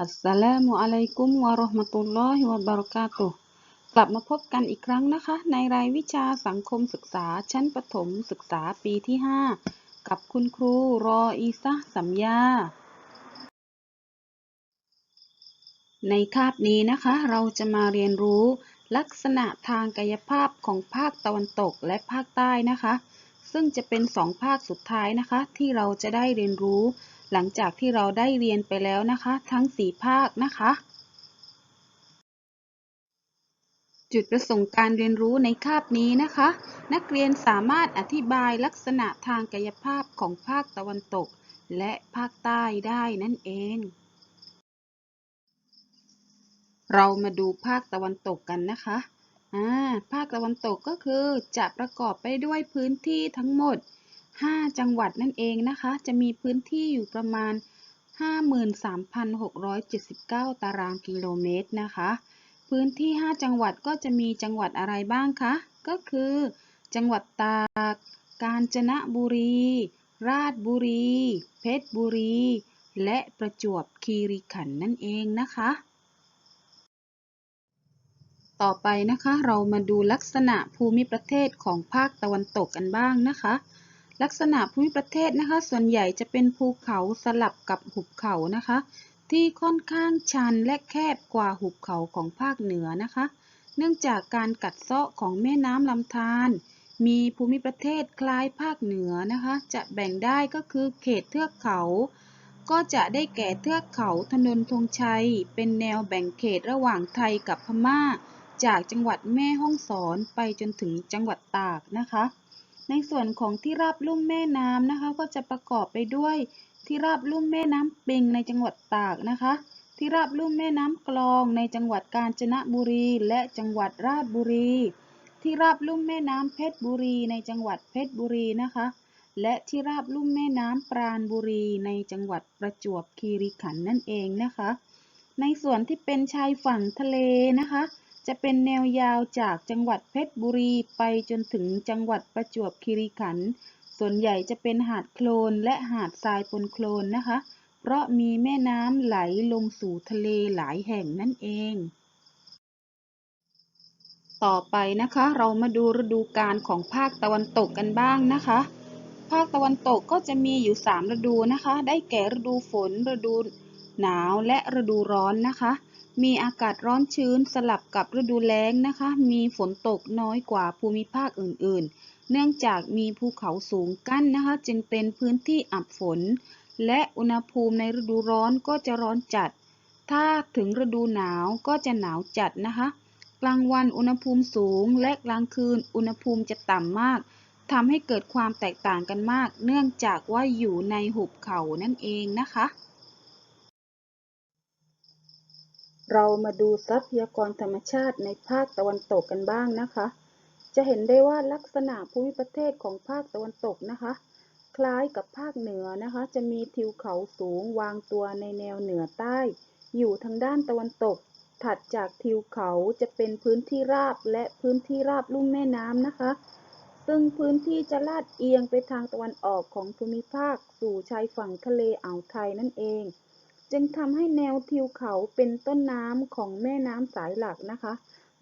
อัสสลามุอะลัยกุมวะเราะห์มะตุลลอฮิวะบะเราะกาตุกลับมาพบกันอีกครั้งนะคะ ในรายวิชาสังคมศึกษาชั้นประถมศึกษาปีที่ 5 กับคุณครูรออีซะสัมยา ในคาบนี้นะคะ เราจะมาเรียนรู้ลักษณะทางกายภาพของภาคตะวันตกและภาคใต้นะคะ ซึ่งจะเป็นสองภาคสุดท้ายนะคะ ที่เราจะได้เรียนรู้ หลังจากที่เราได้เรียนไปแล้วนะคะ ทั้งสี่ภาคนะคะ จุดประสงค์การเรียนรู้ในคาบนี้นะคะ นักเรียนสามารถอธิบายลักษณะทางกายภาพของภาคตะวันตก และภาคใต้ได้นั่นเอง เรามาดูภาคตะวันตกกันนะคะอ่าภาคตะวันตกก็คือจะประกอบไปด้วยพื้นที่ทั้งหมด 5 จังหวัดนั่นเองนะคะ จะมีพื้นที่อยู่ประมาณ 53,679 ตารางกิโลเมตรนะคะ พื้นที่ 5 จังหวัดก็จะมีจังหวัดอะไรบ้างคะ ก็คือ จังหวัดตาก กาญจนบุรี ราชบุรี เพชรบุรี และประจวบคีรีขันธ์นั่นเองนะคะ ต่อไปนะคะเรามาดูลักษณะภูมิประเทศของภาคตะวันตกกันบ้างนะคะ ลักษณะภูมิประเทศนะคะ ส่วนใหญ่จะเป็นภูเขาสลับกับหุบเขานะคะ ที่ค่อนข้างชันและแคบกว่าหุบเขาของภาคเหนือนะคะ เนื่องจากการกัดเซาะของแม่น้ำลำธารมีภูมิประเทศคล้ายภาคเหนือนะคะ จะแบ่งได้ก็คือเขตเทือกเขา ก็จะได้แก่เทือกเขาถนนธงชัย เป็นแนวแบ่งเขตระหว่างไทยกับพม่า จากจังหวัดแม่ฮ่องสอนไปจนถึงจังหวัดตากนะคะ ในส่วนของที่ราบลุ่มแม่น้ำนะคะ ก็จะประกอบไปด้วยที่ราบลุ่มแม่น้ำปิงในจังหวัดตากนะคะ ที่ราบลุ่มแม่น้ำกลองในจังหวัดกาญจนบุรีและจังหวัดราชบุรี ที่ราบลุ่มแม่น้ำเพชรบุรีในจังหวัดเพชรบุรีนะคะ และที่ราบลุ่มแม่น้ำปราณบุรีในจังหวัดประจวบคีรีขันธ์นั่นเองนะคะ ในส่วนที่เป็นชายฝั่งทะเลนะคะ จะเป็นแนวยาวจากจังหวัดเพชรบุรีไปจนถึงจังหวัดประจวบคีรีขันธ์ ส่วนใหญ่จะเป็นหาดโคลนและหาดทรายปนโคลนนะคะ เพราะมีแม่น้ำไหลลงสู่ทะเลหลายแห่งนั่นเอง ต่อไปนะคะเรามาดูฤดูกาลของภาคตะวันตกกันบ้างนะคะ ภาคตะวันตกก็จะมีอยู่ 3 ฤดูนะคะ ได้แก่ฤดูฝน ฤดูหนาวและฤดูร้อนนะคะ มีอากาศร้อนชื้นสลับกับฤดูแล้งนะคะ มีฝนตกน้อยกว่าภูมิภาคอื่น ๆ เนื่องจากมีภูเขาสูงกั้นนะคะ จึงเป็นพื้นที่อับฝน และอุณหภูมิในฤดูร้อนก็จะร้อนจัด ถ้าถึงฤดูหนาวก็จะหนาวจัดนะคะ กลางวันอุณหภูมิสูง และกลางคืนอุณหภูมิจะต่ำมากทำให้เกิดความแตกต่างกันมาก เนื่องจากว่าอยู่ในหุบเขานั่นเองนะคะ เรามาดูทรัพยากรธรรมชาติในภาคตะวันตกกันบ้างนะคะ จะเห็นได้ว่าลักษณะภูมิประเทศของภาคตะวันตกนะคะ คล้ายกับภาคเหนือนะคะ จะมีทิวเขาสูงวางตัวในแนวเหนือใต้ อยู่ทางด้านตะวันตก ถัดจากทิวเขาจะเป็นพื้นที่ราบและพื้นที่ราบลุ่มแม่น้ำนะคะ ซึ่งพื้นที่จะลาดเอียงไปทางตะวันออกของภูมิภาคสู่ชายฝั่งทะเลอ่าวไทยนั่นเอง จึงทำให้แนวทิวเขาเป็นต้นน้ำของแม่น้ำสายหลักนะคะ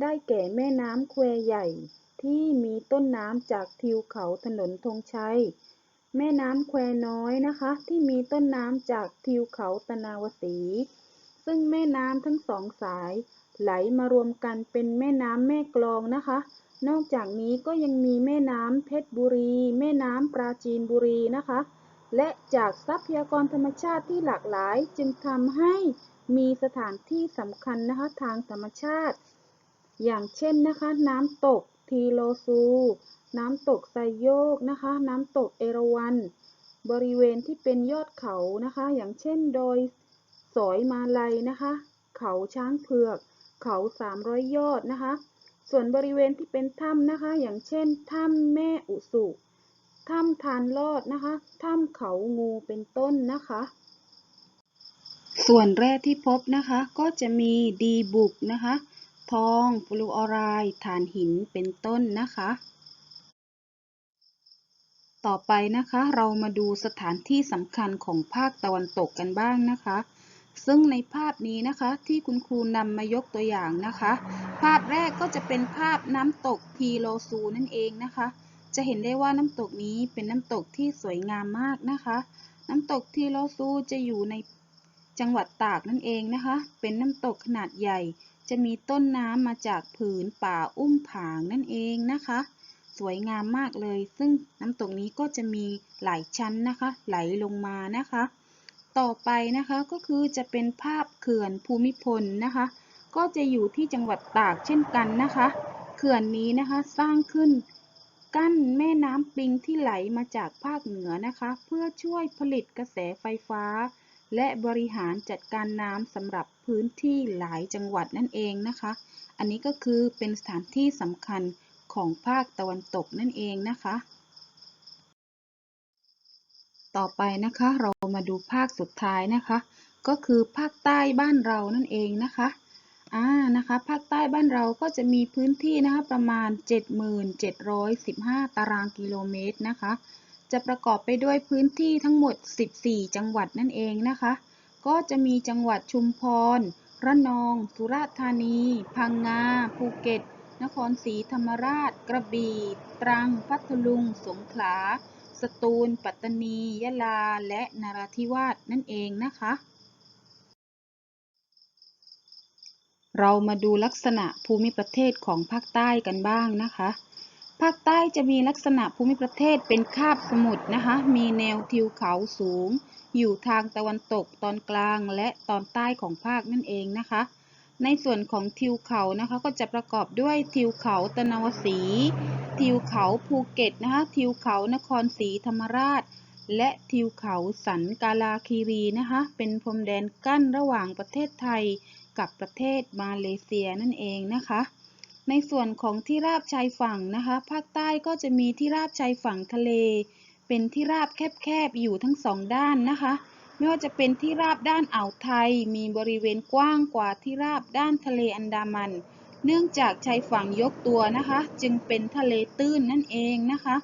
ได้แก่แม่น้ำแควใหญ่ ที่มีต้นน้ำจากทิวเขาถนนธงชัย แม่น้ำแควน้อยนะคะ ที่มีต้นน้ำจากทิวเขาตะนาวสี ซึ่งแม่น้ำทั้งสองสาย ไหลมารวมกันเป็นแม่น้ำแม่กลองนะคะนอกจากนี้ก็ยังมีแม่น้ำเพชรบุรี แม่น้ำปราจีนบุรีนะคะ และจากทรัพยากรธรรมชาติที่หลากหลายจึงทำให้มีสถานที่สำคัญนะคะทางธรรมชาติ อย่างเช่นนะคะ น้ำตกทีโลซู น้ำตกไซโยกนะคะ น้ำตกเอราวัณบริเวณที่เป็นยอดเขานะคะ อย่างเช่นโดยสอยมาลัยนะคะ เขาช้างเผือก เขา300ยอดนะคะ ส่วนบริเวณที่เป็นถ้ำนะคะ อย่างเช่นถ้ำแม่อุสุ ถ้ำทานลอดนะคะ ถ้ำเขางูเป็นต้นนะคะ ส่วนแร่ที่พบนะคะ ก็จะมีดีบุกนะคะ ทองฟลูออไรด์ถ่านหินเป็นต้นนะคะ ต่อไปนะคะเรามาดูสถานที่สำคัญของภาคตะวันตกกันบ้างนะคะซึ่งในภาพนี้นะคะที่คุณครูนำมายกตัวอย่างนะคะ ภาพแรกก็จะเป็นภาพน้ำตกทีโลซูนั่นเองนะคะ จะเห็นได้ว่าน้ำตกนี้เป็นน้ำตกที่สวยงามมากนะคะ น้ำตกทีโลซูจะอยู่ในจังหวัดตากนั่นเองนะคะ เป็นน้ำตกขนาดใหญ่ จะมีต้นน้ำมาจากผืนป่าอุ้มผางนั่นเองนะคะ สวยงามมากเลย ซึ่งน้ำตกนี้ก็จะมีหลายชั้นนะคะ ไหลลงมานะคะ ต่อไปนะคะก็คือจะเป็นภาพเขื่อนภูมิพลนะคะ ก็จะอยู่ที่จังหวัดตากเช่นกันนะคะ เขื่อนนี้นะคะสร้างขึ้น กั้นแม่น้ำปิงที่ไหลมาจากภาคเหนือนะคะ เพื่อช่วยผลิตกระแสไฟฟ้า และบริหารจัดการน้ำสำหรับพื้นที่หลายจังหวัดนั่นเองนะคะ อันนี้ก็คือเป็นสถานที่สำคัญของภาคตะวันตกนั่นเองนะคะ ต่อไปนะคะเรามาดูภาคสุดท้ายนะคะ ก็คือภาคใต้บ้านเรานั่นเองนะคะ อ่านะคะภาคใต้บ้านเราก็จะมีพื้นที่นะคะประมาณ7715 ตารางกิโลเมตรนะคะ จะประกอบไปด้วยพื้นที่ทั้งหมด 14 จังหวัดนั่นเองนะคะ ก็จะมีจังหวัดชุมพร ระนอง สุราษฎร์ธานี พังงา ภูเก็ต นครศรีธรรมราช กระบี่ ตรัง พัทลุง สงขลา สตูล ปัตตานี ยะลา และนราธิวาสนั่นเองนะคะ เรามาดูลักษณะภูมิประเทศของภาคใต้กันบ้างนะคะ ภาคใต้จะมีลักษณะภูมิประเทศเป็นคาบสมุทรนะคะ มีแนวทิวเขาสูง อยู่ทางตะวันตกตอนกลางและตอนใต้ของภาคนั่นเองนะคะ ในส่วนของทิวเขานะคะก็จะประกอบด้วยทิวเขาตะนาวศรีทิวเขาภูเก็ตนะคะทิวเขานครศรีธรรมราช และทิวเขาสันกาลาคีรีนะคะ เป็นพรมแดนกั้นระหว่างประเทศไทย กับประเทศมาเลเซียนั่นเองนะคะ ในส่วนของที่ราบชายฝั่งนะคะ ภาคใต้ก็จะมีที่ราบชายฝั่งทะเล เป็นที่ราบแคบๆอยู่ทั้งสองด้านนะคะ ไม่ว่าจะเป็นที่ราบด้านอ่าวไทย มีบริเวณกว้างกว่าที่ราบด้านทะเลอันดามัน เนื่องจากชายฝั่งยกตัวนะคะ จึงเป็นทะเลตื้นนั่นเองนะคะ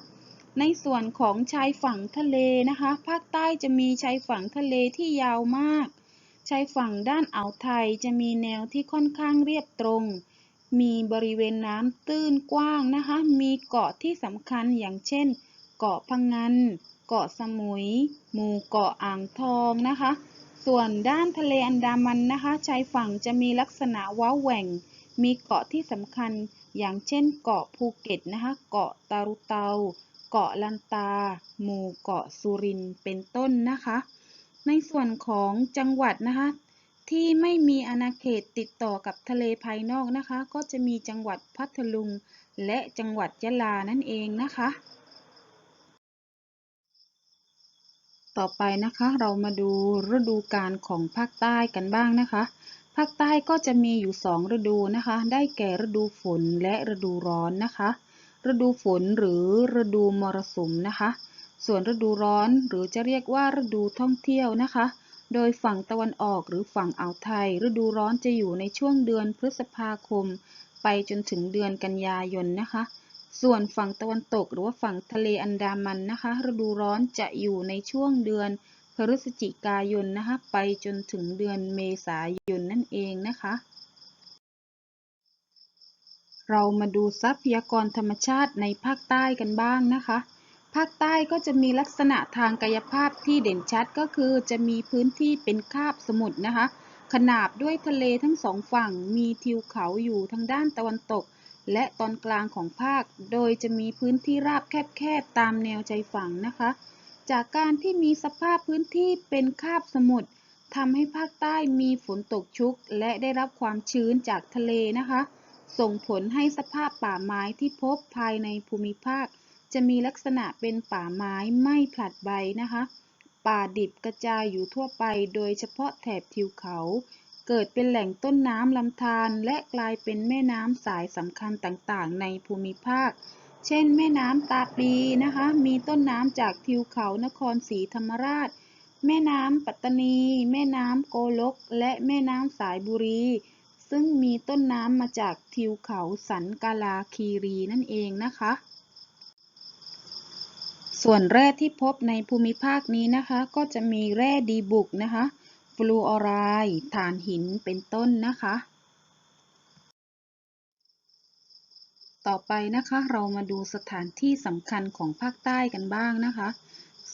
ในส่วนของชายฝั่งทะเลนะคะ ภาคใต้จะมีชายฝั่งทะเลที่ยาวมาก ชายฝั่งด้านอ่าวไทยจะมีแนวที่ค่อนข้างเรียบตรง มีบริเวณน้ำตื้นกว้างนะคะ มีเกาะที่สำคัญอย่างเช่น เกาะพังงนเกาะสมุย หมู่เกาะอ่างทองนะคะ ส่วนด้านทะเลอันดามันนะคะชายฝั่งจะมีลักษณะว้าแหว่ง มีเกาะที่สำคัญอย่างเช่น เกาะภูเก็ตนะคะ เกาะตารุเตา เกาะลันตา หมู่เกาะสุรินทร์เป็นต้นนะคะ ในส่วนของจังหวัดนะคะที่ไม่มีอาณาเขตติดต่อกับทะเลภายนอกนะคะ ก็จะมีจังหวัดพัทลุง และจังหวัดยะลานั่นเองนะคะ ต่อไปนะคะเรามาดูฤดูกาลของภาคใต้กันบ้างนะคะ ภาคใต้ก็จะมีอยู่ 2 ฤดูนะคะ ได้แก่ฤดูฝนและฤดูร้อนนะคะ ฤดูฝนหรือฤดูมรสุมนะคะ ส่วนฤดูร้อนหรือจะเรียกว่าฤดูท่องเที่ยวนะคะ โดยฝั่งตะวันออกหรือฝั่งอ่าวไทย ฤดูร้อนจะอยู่ในช่วงเดือนพฤษภาคม ไปจนถึงเดือนกันยายนนะคะ ส่วนฝั่งตะวันตกหรือว่าฝั่งทะเลอันดามันนะคะ ฤดูร้อนจะอยู่ในช่วงเดือนพฤศจิกายนนะคะ ไปจนถึงเดือนเมษายนนั่นเองนะคะ เรามาดูทรัพยากรธรรมชาติในภาคใต้กันบ้างนะคะ ภาคใต้ก็จะมีลักษณะทางกายภาพที่เด่นชัดก็คือจะมีพื้นที่เป็นคาบสมุทรนะคะ ขนาบด้วยทะเลทั้งสองฝั่ง มีทิวเขาอยู่ทางด้านตะวันตก และตอนกลางของภาค โดยจะมีพื้นที่ราบแคบๆตามแนวชายฝั่งนะคะ จากการที่มีสภาพพื้นที่เป็นคาบสมุทรทำให้ภาคใต้มีฝนตกชุก และได้รับความชื้นจากทะเลนะคะ ส่งผลให้สภาพป่าไม้ที่พบภายในภูมิภาค จะมีลักษณะเป็นป่าไม้ไม่ผลัดใบนะคะ ป่าดิบกระจายอยู่ทั่วไป โดยเฉพาะแถบทิวเขา เกิดเป็นแหล่งต้นน้ำลำธารและกลายเป็นแม่น้ำสายสำคัญต่างๆ ในภูมิภาค เช่น แม่น้ำตาปีนะคะ มีต้นน้ำจากทิวเขานครศรีธรรมราช แม่น้ำปัตตานี แม่น้ำโกลก และแม่น้ำสายบุรีซึ่งมีต้นน้ำมาจากทิวเขาสันกาลาคีรีนั่นเองนะคะ ส่วนแร่ที่พบในภูมิภาคนี้นะคะ ก็จะมีแร่ดีบุกนะคะฟลูออไรด์ถ่านหินเป็นต้นนะคะ ต่อไปนะคะเรามาดูสถานที่สำคัญของภาคใต้กันบ้างนะคะ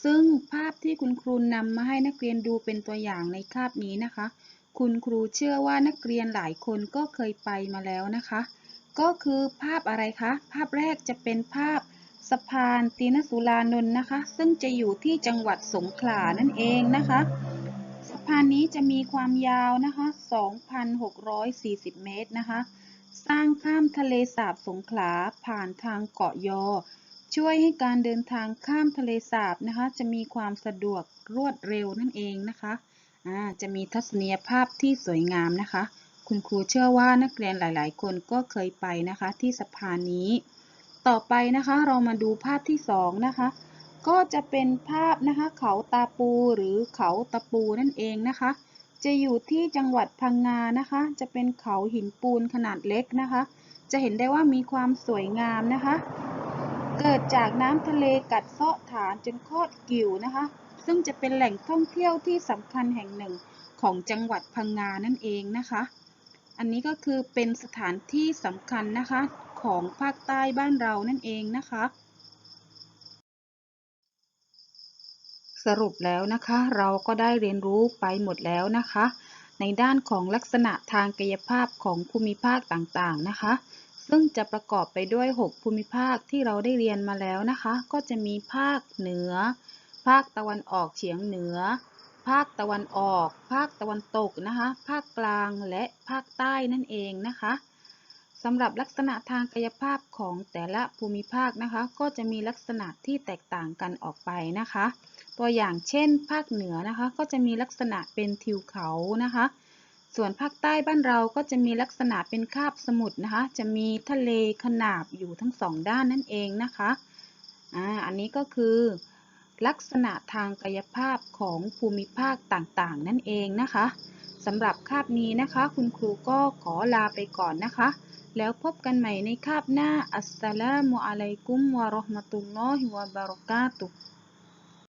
ซึ่งภาพที่คุณครูนำมาให้นักเรียนดูเป็นตัวอย่างในคาบนี้นะคะ คุณครูเชื่อว่านักเรียนหลายคนก็เคยไปมาแล้วนะคะ ก็คือภาพอะไรคะ ภาพแรกจะเป็นภาพ สะพานตีนสุรานนท์นะคะ ซึ่งจะอยู่ที่จังหวัดสงขลานั่นเองนะคะ สะพานนี้จะมีความยาวนะคะ 2,640 เมตรนะคะ สร้างข้ามทะเลสาบสงขลาผ่านทางเกาะยอ ช่วยให้การเดินทางข้ามทะเลสาบนะคะ จะมีความสะดวกรวดเร็วนั่นเองนะคะจะมีทัศนียภาพที่สวยงามนะคะ คุณครูเชื่อว่านักเรียนหลาย ๆ คนก็เคยไปนะคะที่สะพานนี้ ต่อไปนะคะเรามาดูภาพที่สองนะคะ ก็จะเป็นภาพนะคะเขาตาปูหรือเขาตะปูนั่นเองนะคะ จะอยู่ที่จังหวัดพังงานะคะ จะเป็นเขาหินปูนขนาดเล็กนะคะ จะเห็นได้ว่ามีความสวยงามนะคะ เกิดจากน้ำทะเลกัดเซาะฐานจนคอดกิ่วนะคะ ซึ่งจะเป็นแหล่งท่องเที่ยวที่สำคัญแห่งหนึ่งของจังหวัดพังงานั่นเองนะคะ อันนี้ก็คือเป็นสถานที่สำคัญนะคะ ของภาคใต้บ้านเรานั่นเองนะคะ สรุปแล้วนะคะ เราก็ได้เรียนรู้ไปหมดแล้วนะคะ ในด้านของลักษณะทางกายภาพของภูมิภาคต่างๆนะคะ ซึ่งจะประกอบไปด้วย 6 ภูมิภาคที่เราได้เรียนมาแล้วนะคะ ก็จะมีภาคเหนือ ภาคตะวันออกเฉียงเหนือภาคตะวันออก ภาคตะวันตกนะคะ ภาคกลาง และภาคใต้นั่นเองนะคะ สำหรับลักษณะทางกายภาพของแต่ละภูมิภาคนะคะ ก็จะมีลักษณะที่แตกต่างกันออกไปนะคะ ตัวอย่างเช่น ภาคเหนือนะคะก็จะมีลักษณะเป็นทิวเขานะคะ ส่วนภาคใต้บ้านเราก็จะมีลักษณะเป็นคาบสมุทรนะคะ จะมีทะเลขนาบอยู่ทั้งสองด้านนั่นเองนะคะอ่าอันนี้ก็คือลักษณะทางกายภาพของภูมิภาคต่างๆ นั่นเองนะคะสำหรับคาบนี้นะคะ คุณครูก็ขอลาไปก่อนนะคะ แล้วพบกันใหม่ในคาบหน้า อัสสลามุอะลัยกุม วะเราะห์มะตุลลอฮิ วะบะเราะกาตุฮ์